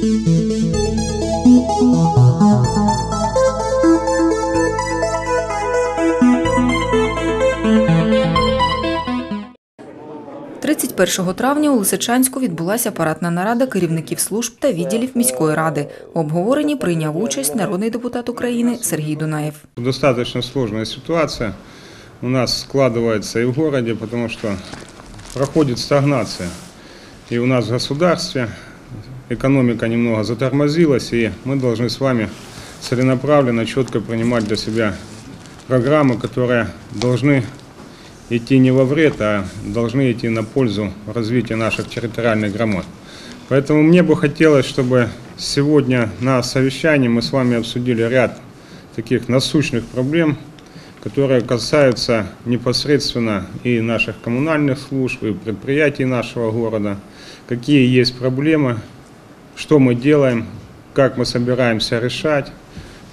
– 31 травня у Лисичанську відбулася апаратна нарада керівників служб та відділів міської ради. У обговоренні прийняв участь народний депутат України Сергій Дунаєв. Достаточно сложная ситуация у нас складывается и в городе, потому что проходит стагнация. И у нас в государстве экономика немного затормозилась, и мы должны с вами целенаправленно, четко принимать для себя программы, которые должны идти не во вред, а должны идти на пользу развития наших территориальных громад. Поэтому мне бы хотелось, чтобы сегодня на совещании мы с вами обсудили ряд таких насущных проблем, которые касаются непосредственно и наших коммунальных служб, и предприятий нашего города, какие есть проблемы, что мы делаем, как мы собираемся решать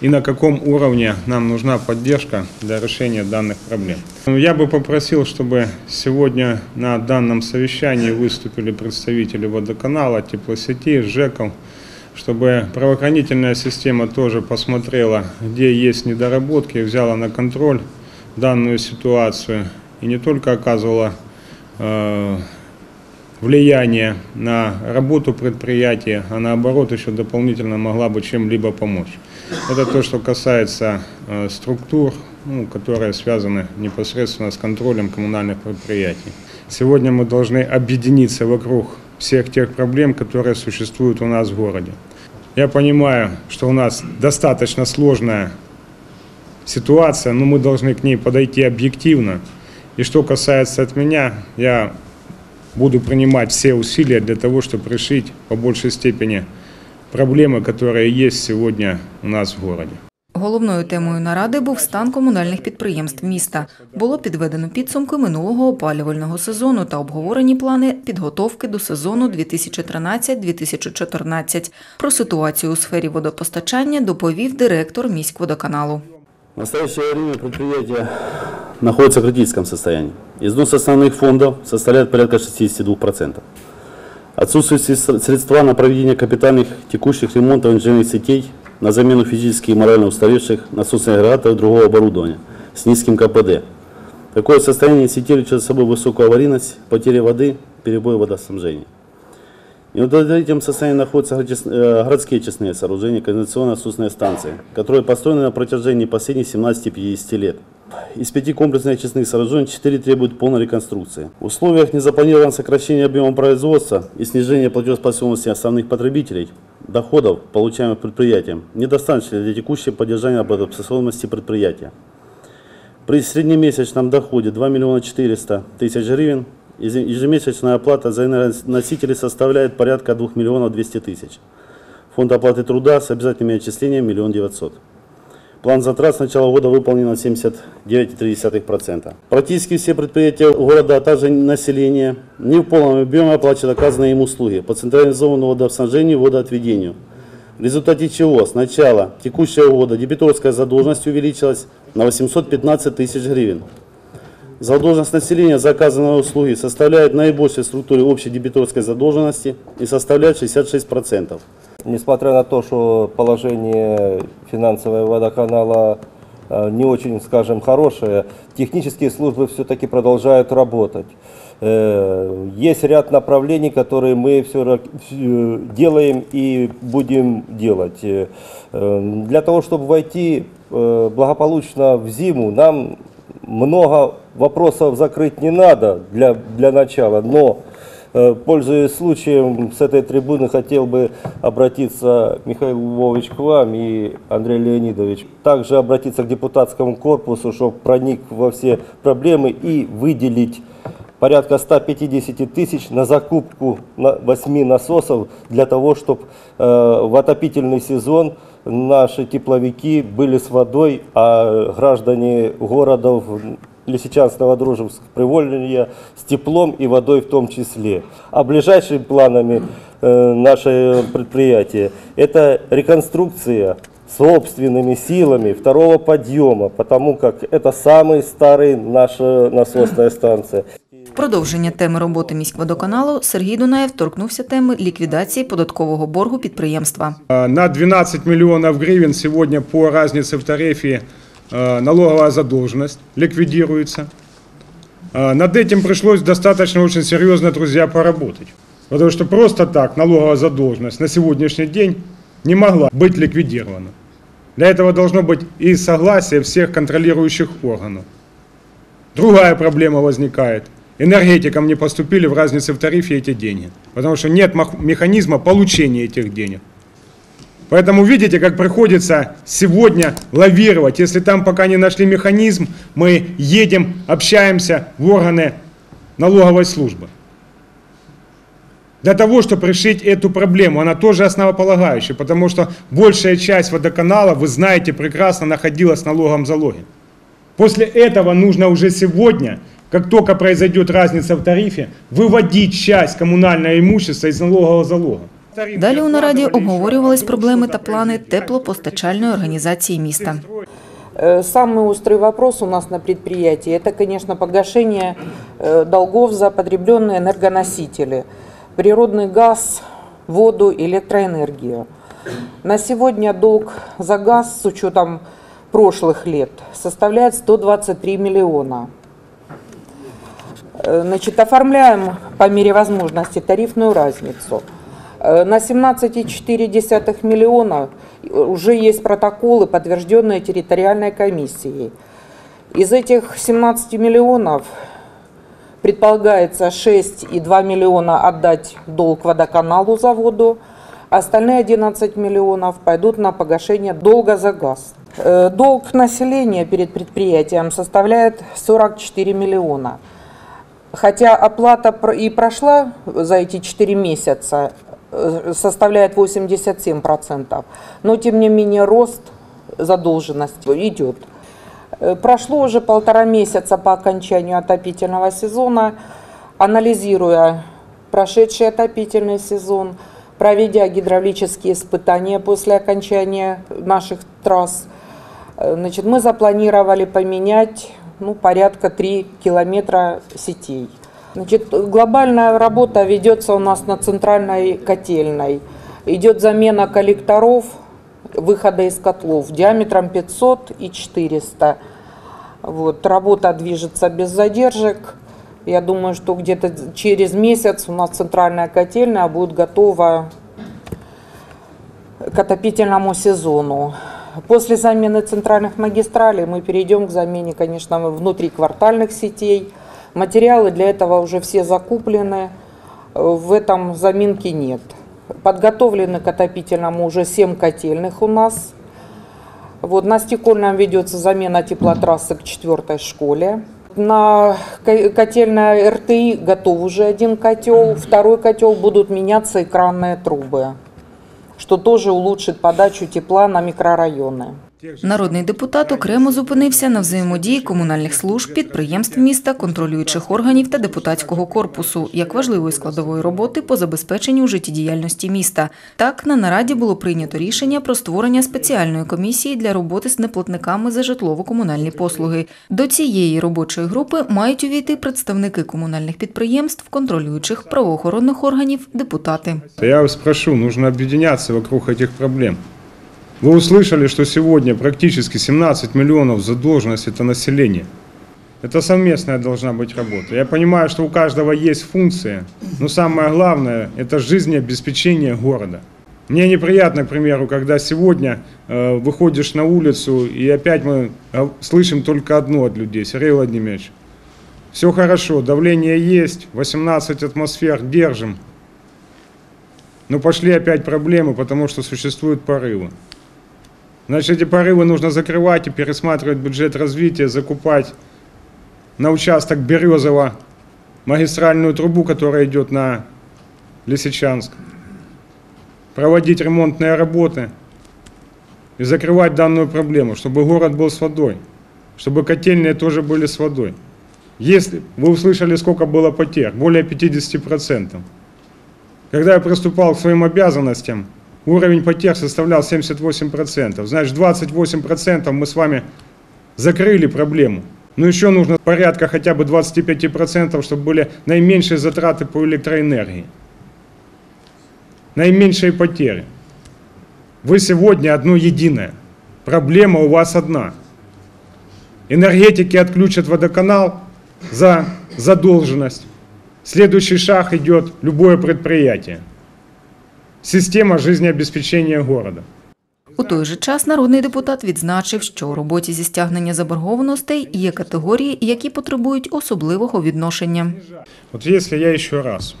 и на каком уровне нам нужна поддержка для решения данных проблем. Я бы попросил, чтобы сегодня на данном совещании выступили представители водоканала, теплосетей, ЖЭКов, чтобы правоохранительная система тоже посмотрела, где есть недоработки, взяла на контроль данную ситуацию и не только оказывала э, влияние на работу предприятия, а наоборот еще дополнительно могла бы чем-либо помочь. Это то, что касается э, структур, ну, которые связаны непосредственно с контролем коммунальных предприятий. Сегодня мы должны объединиться вокруг всех тех проблем, которые существуют у нас в городе. Я понимаю, что у нас достаточно сложная ситуация, но мы должны к ней подойти объективно. И что касается от меня, я буду принимать все усилия для того, чтобы решить по большей степени проблемы, которые есть сегодня у нас в городе. Головною темою наради був стан комунальних підприємств міста. Було підведено підсумки минулого опалювального сезону та обговорені плани підготовки до сезону 2013-2014. Про ситуацію у сфері водопостачання доповів директор міськводоканалу. В настоящее время предприятие находится в критическом состоянии. Износ основных фондов составляет порядка 62%. Отсутствуют средства на проведение капитальных текущих ремонтов инженерных сетей, на замену физически и морально устаревших насосных агрегатов и другого оборудования с низким КПД. Такое состояние сетей влечет за собой высокую аварийность, потери воды, перебой водоснабжения. И в этим состоянии находятся э, городские честные сооружения, канализационно-насосные станции, которые построены на протяжении последних 17-50 лет. Из пяти комплексных очистных сооружений четыре требуют полной реконструкции. В условиях незапланированного сокращения объема производства и снижения платежеспособности основных потребителей доходов, получаемых предприятием, недостаточно для текущего поддержания работоспособности предприятия. При среднемесячном доходе 2 миллиона 400 тысяч гривен Ежемесячная оплата за энергоносители составляет порядка 2 миллионов 200 тысяч. Фонд оплаты труда с обязательными отчислениями 1 900 План затрат с начала года выполнен на 79,3%. Практически все предприятия города, а также население не в полном объеме оплачивают оказанные им услуги по централизованному водоснабжению и водоотведению. В результате чего с начала текущего года дебиторская задолженность увеличилась на 815 тысяч гривен. Задолженность населения за оказанные услуги составляет наибольшей структуре общей дебиторской задолженности и составляет 66%. Несмотря на то, что положение финансового водоканала э, не очень, скажем, хорошее, технические службы все-таки продолжают работать. Э, есть ряд направлений, которые мы все делаем и будем делать. Э, для того, чтобы войти благополучно в зиму, нам много вопросов закрыть не надо для, для начала, но э, Пользуясь случаем, с этой трибуны хотел бы обратиться Михаил Львович к вам и Андрей Леонидович. Также обратиться к депутатскому корпусу, чтобы проник во все проблемы и выделить порядка 150 тысяч на закупку 8 насосов для того, чтобы э, в отопительный сезон наши тепловики были с водой, а граждане городов Лисичанского, Дружевск, Приволья с теплом и водой в том числе. А ближайшими планами э, нашего предприятия это реконструкция собственными силами второго подъема, потому как это самая старая наша насосная станция. продовження теми роботи міськводоканалу Сергій Дунаєв торкнувся теми ліквідації податкового боргу підприємства. А, На 12 миллионов гривен сегодня по разнице в тарифе а, налоговая задолженность ликвидируется. А, Над этим пришлось достаточно очень серьезно, друзья, поработать. Потому что просто так налоговая задолженность на сегодняшний день не могла быть ликвидирована. Для этого должно быть и согласие всех контролирующих органов. Другая проблема возникает. Энергетикам не поступили в разнице в тарифе эти деньги. Потому что нет механизма получения этих денег. Поэтому видите, как приходится сегодня лавировать. Если там пока не нашли механизм, мы едем, общаемся в органы налоговой службы. Для того, чтобы решить эту проблему, она тоже основополагающая, потому что большая часть водоканала, вы знаете, прекрасно находилась в налоговом залоге. После этого нужно уже сегодня, как только произойдет разница в тарифе, выводить часть коммунального имущества из налогового залога. Далі у нараді обговорювались проблеми та плани теплопостачальної організації міста. Э, Самый острый вопрос у нас на предприятии – это, конечно, погашение э, долгов за потребленные энергоносители – природный газ, воду, электроэнергию. На сегодня долг за газ с учетом прошлых лет составляет 123 миллиона. Э, Значит, оформляем по мере возможности тарифную разницу. Э, На 17,4 миллиона уже есть протоколы, подтвержденные территориальной комиссией. Из этих 17 миллионов предполагается 6,2 миллиона отдать долг водоканалу за воду, остальные 11 миллионов пойдут на погашение долга за газ. Э, Долг населения перед предприятием составляет 44 миллиона. Хотя оплата и прошла за эти 4 месяца, составляет 87%, но тем не менее рост задолженности идет. Э, Прошло уже полтора месяца по окончанию отопительного сезона. Анализируя прошедший отопительный сезон, проведя гидравлические испытания после окончания наших трасс, э, значит, мы запланировали поменять ну, порядка 3 километра сетей. Значит, глобальная работа ведется у нас на центральной котельной. Идет замена коллекторов выхода из котлов диаметром 500 и 400. Вот, работа движется без задержек. Я думаю, что где-то через месяц у нас центральная котельная будет готова к отопительному сезону. После замены центральных магистралей мы перейдем к замене, конечно, внутриквартальных сетей. Материалы для этого уже все закуплены, в этом заминки нет. Подготовлены к отопительному уже 7 котельных у нас. Вот на Стекольном ведется замена теплотрассы к четвертой школе. На ко- котельной РТИ готов уже один котел, второй котел будут меняться экранные трубы, что тоже улучшит подачу тепла на микрорайоны. Народний депутат окремо зупинився на взаємодії комунальних служб, підприємств міста, контролюючих органів та депутатського корпусу як важливої складової роботи по забезпеченню життєдіяльності міста. Так, на нараді було прийнято рішення про створення спеціальної комісії для роботи з неплатниками за житлово-комунальні послуги. До цієї робочої групи мають увійти представники комунальних підприємств, контролюючих правоохоронних органів, депутати. Я вас прошу, нужно объединяться вокруг этих проблем. Вы услышали, что сегодня практически 17 миллионов задолженность это население. Это совместная должна быть работа. Я понимаю, что у каждого есть функция, но самое главное – это жизнеобеспечение города. Мне неприятно, к примеру, когда сегодня э, выходишь на улицу, и опять мы э, слышим только одно от людей. Сергей Владимирович, все хорошо, давление есть, 18 атмосфер держим, но пошли опять проблемы, потому что существуют порывы. Значит, эти порывы нужно закрывать и пересматривать бюджет развития, закупать на участок Березово магистральную трубу, которая идет на Лисичанск, проводить ремонтные работы и закрывать данную проблему, чтобы город был с водой, чтобы котельные тоже были с водой. Если вы услышали, сколько было потерь, более 50%. Когда я приступал к своим обязанностям, уровень потерь составлял 78%. Значит, 28% мы с вами закрыли проблему. Но еще нужно порядка хотя бы 25%, чтобы были наименьшие затраты по электроэнергии. Наименьшие потери. Вы сегодня одно единое. Проблема у вас одна. Энергетики отключат водоканал за задолженность. Следующий шаг идет любое предприятие. Система жизнеобеспечения города. У той же час народний депутат відзначив, що у роботі зі стягнення заборгованостей є категорії, які потребують особливого відношення. Вот если я еще раз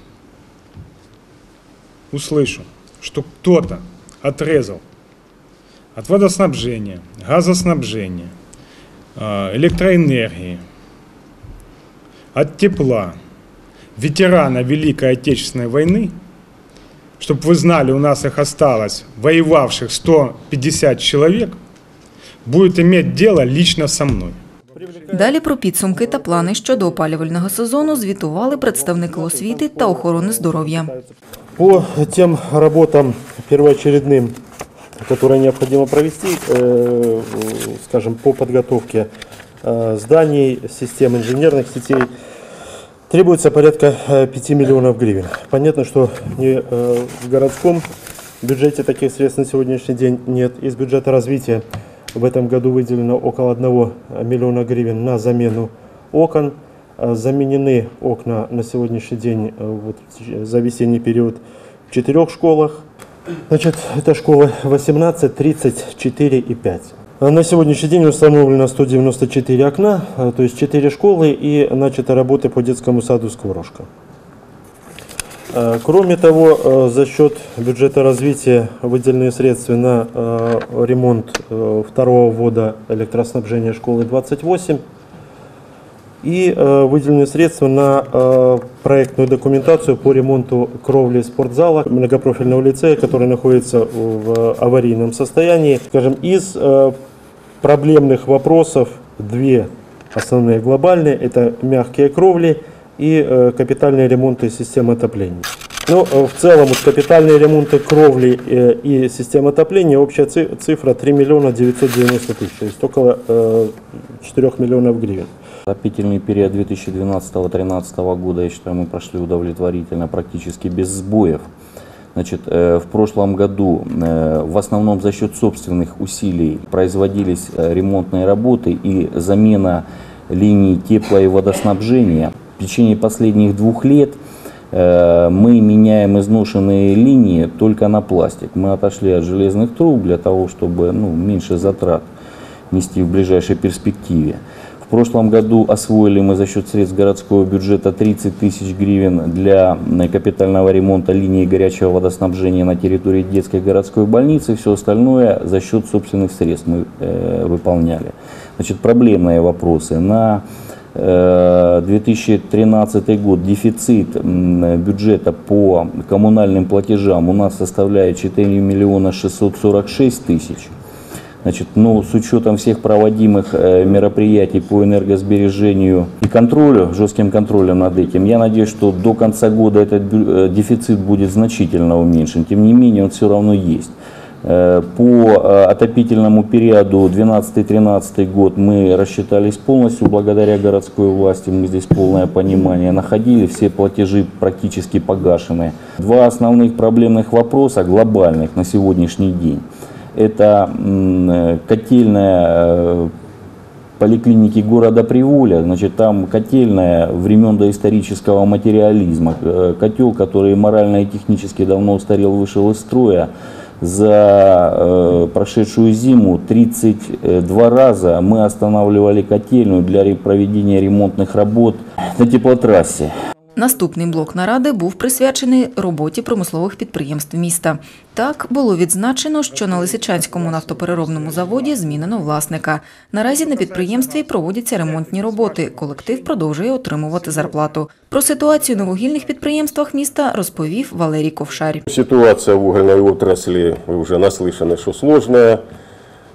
услышу, что кто-то отрезал от водоснабжения, газоснабжения, а, электроэнергии, от тепла ветерана Великой Отечественной войны, чтобы вы знали, у нас их осталось воевавших 150 человек, будет иметь дело лично со мной. Далі про підсумки та плани щодо опалювального сезону звітували представники освіти та охорони здоров'я. По тем работам первоочередным, которые необходимо провести, э, скажем, по подготовке э, зданий, систем инженерных сетей, требуется порядка э, 5 миллионов гривен. Понятно, что не э, в городском бюджете таких средств на сегодняшний день нет. Из бюджета развития в этом году выделено около 1 миллиона гривен на замену окон. Э, Заменены окна на сегодняшний день э, вот, за весенний период в четырех школах. Значит, это школы 18, 30, 4 и 5. А На сегодняшний день установлено 194 окна, э, то есть 4 школы и начаты работы по детскому саду «Скворошка». Э, Кроме того, э, за счет бюджета развития выделены средства на э, ремонт э, второго ввода электроснабжения школы 28 и э, выделены средства на э, проектную документацию по ремонту кровли спортзала многопрофильного лицея, который находится в аварийном состоянии. Скажем, из э, проблемных вопросов две основные глобальные – это мягкие кровли и э, капитальные ремонты системы отопления. Ну, э, в целом, вот капитальные ремонты кровли и системы отопления, общая ци- цифра 3 миллиона 990 тысяч, то есть около э, 4 миллионов гривен. Отопительный период 2012-2013 года, я считаю, мы прошли удовлетворительно, практически без сбоев. Значит, э, в прошлом году э, в основном за счет собственных усилий производились э, ремонтные работы и замена линий тепла и водоснабжения. В течение последних двух лет мы меняем изношенные линии только на пластик. Мы отошли от железных труб для того, чтобы ну, меньше затрат нести в ближайшей перспективе. В прошлом году освоили мы за счет средств городского бюджета 30 тысяч гривен для э, капитального ремонта линии горячего водоснабжения на территории детской городской больницы. Все остальное за счет собственных средств мы э, выполняли. Значит, проблемные вопросы. На э, 2013 год дефицит бюджета по коммунальным платежам у нас составляет 4 миллиона 646 тысяч. Значит, ну, с учетом всех проводимых э, мероприятий по энергосбережению и контролю, жестким контролем над этим, я надеюсь, что до конца года этот э, дефицит будет значительно уменьшен. Тем не менее, он все равно есть. Э, По отопительному периоду 12-13 год мы рассчитались полностью благодаря городской власти, мы здесь полное понимание находили, все платежи практически погашены. Два основных проблемных вопроса глобальных на сегодняшний день. Это котельная э, поликлиники города Приволя, значит, там котельная времен доисторического материализма, Э, котел, который морально и технически давно устарел, вышел из строя. За э, прошедшую зиму 32 раза мы останавливали котельную для проведения ремонтных работ на теплотрассе. Наступний блок наради був присвячений роботі промислових підприємств міста. Так було відзначено, що на Лисичанському нафтопереробному заводі змінено власника. Наразі на підприємстві проводяться ремонтні роботи. Колектив продовжує отримувати зарплату. Про ситуацію на вугільних підприємствах міста розповів Валерій Ковшар. Ситуация в угольной отрасли, вы уже наслышаны, что сложная.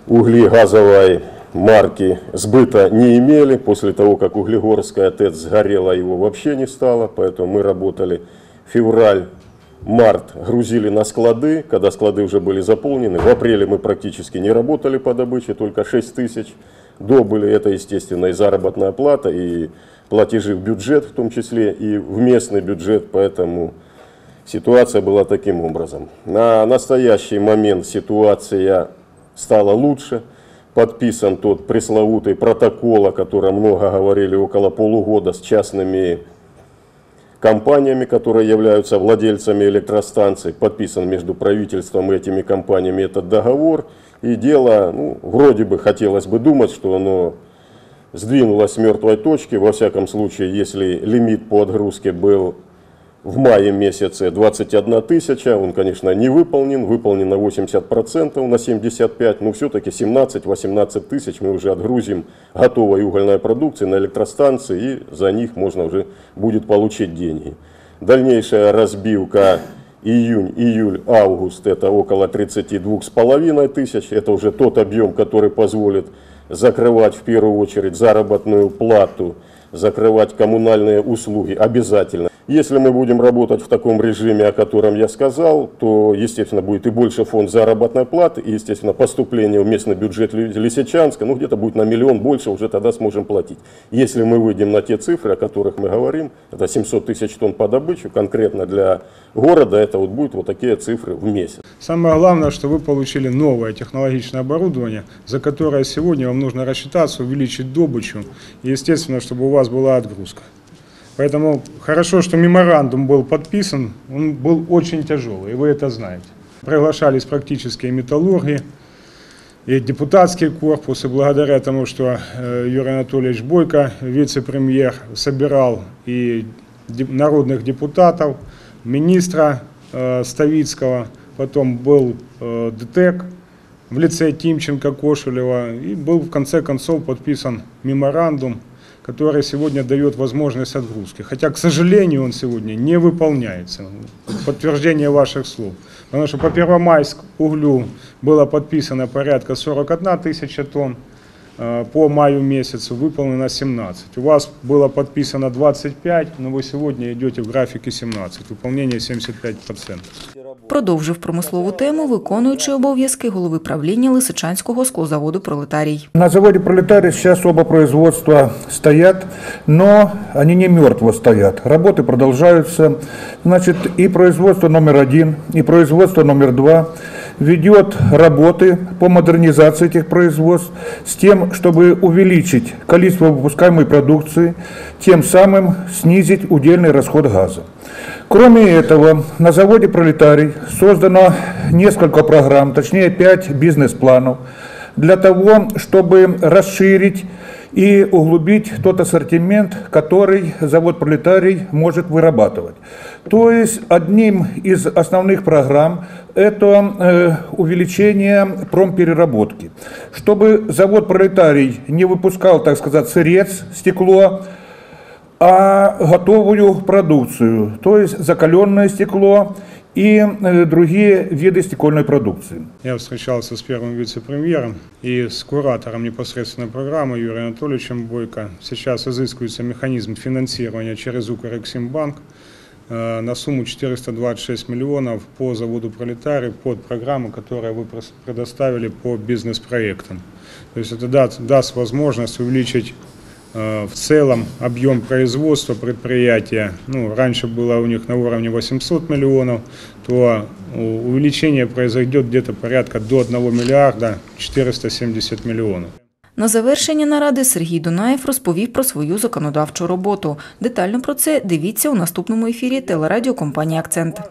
Угли газовой марки сбыта не имели. После того, как Углегорская ТЭЦ сгорела, его вообще не стало. Поэтому мы работали февраль, март, грузили на склады. Когда склады уже были заполнены, в апреле мы практически не работали по добыче, только 6 тысяч добыли. Это, естественно, и заработная плата, и платежи в бюджет, в том числе и в местный бюджет. Поэтому ситуация была таким образом. На настоящий момент ситуация стала лучше. Подписан тот пресловутый протокол, о котором много говорили около полугода с частными компаниями, которые являются владельцами электростанций. Подписан между правительством и этими компаниями этот договор. И дело, ну, вроде бы хотелось бы думать, что оно сдвинулось с мертвой точки. Во всяком случае, если лимит по отгрузке был в мае месяце 21 тысяча, он, конечно, не выполнен, выполнен на 80%, на 75%, но все-таки 17-18 тысяч мы уже отгрузим готовой угольной продукции на электростанции, и за них можно уже будет получить деньги. Дальнейшая разбивка июнь, июль, август это около 32,5 тысяч, это уже тот объем, который позволит закрывать в первую очередь заработную плату, закрывать коммунальные услуги обязательно. Если мы будем работать в таком режиме, о котором я сказал, то, естественно, будет и больше фонд заработной платы, и, естественно, поступление в местный бюджет Лисичанска, ну, где-то будет на миллион больше, уже тогда сможем платить. Если мы выйдем на те цифры, о которых мы говорим, это 700 тысяч тонн по добычу, конкретно для города, это вот будет вот такие цифры в месяц. Самое главное, что вы получили новое технологичное оборудование, за которое сегодня вам нужно рассчитаться, увеличить добычу, и, естественно, чтобы у вас была отгрузка. Поэтому хорошо, что меморандум был подписан, он был очень тяжелый, и вы это знаете. Приглашались практически и металлурги, и депутатский корпус, и благодаря тому, что э, Юрий Анатольевич Бойко, вице-премьер, собирал и народных депутатов, министра э, Ставицкого, потом был э, ДТЭК в лице Тимченко, Кошелева, и был в конце концов подписан меморандум который сегодня дает возможность отгрузки. Хотя, к сожалению, он сегодня не выполняется. Подтверждение ваших слов. Потому что по Первомайск углю было подписано порядка 41 тысяча тонн, Э, по маю месяцу выполнено 17. У вас было подписано 25, но вы сегодня идете в графике 17, выполнение 75%. Продовжив промислову тему, виконуючи обов'язки голови правління Лисичанського склозаводу «Пролетарій». На заводі Пролетарій зараз оба производства стоять, але вони не мертво стоять. Роботи продовжуються. Значить, і производство номер один, і производство номер два ведет работы по модернизации этих производств с тем, чтобы увеличить количество выпускаемой продукции, тем самым снизить удельный расход газа. Кроме этого, на заводе «Пролетарий» создано несколько программ, точнее пять бизнес-планов, для того, чтобы расширить и углубить тот ассортимент, который завод «Пролетарий» может вырабатывать. То есть одним из основных программ это э, увеличение промпереработки. Чтобы завод «Пролетарий» не выпускал, так сказать, сырец, стекло, а готовую продукцию, то есть закаленное стекло и другие виды стекольной продукции. Я встречался с первым вице-премьером и с куратором непосредственно программы Юрием Анатольевичем Бойко. Сейчас изыскивается механизм финансирования через Укрексимбанк э, на сумму 426 миллионов по заводу «Пролетарий» под программу, которую вы предоставили по бизнес-проектам. То есть это даст, даст возможность увеличить в целом объем производства предприятия, ну, раньше было у них на уровне 800 миллионов, то увеличение произойдет где-то порядка до 1 миллиарда 470 миллионов. На завершення наради Сергій Дунаєв розповів про свою законодавчу роботу. Детально про це дивіться у наступному ефірі телерадіокомпанії Акцент.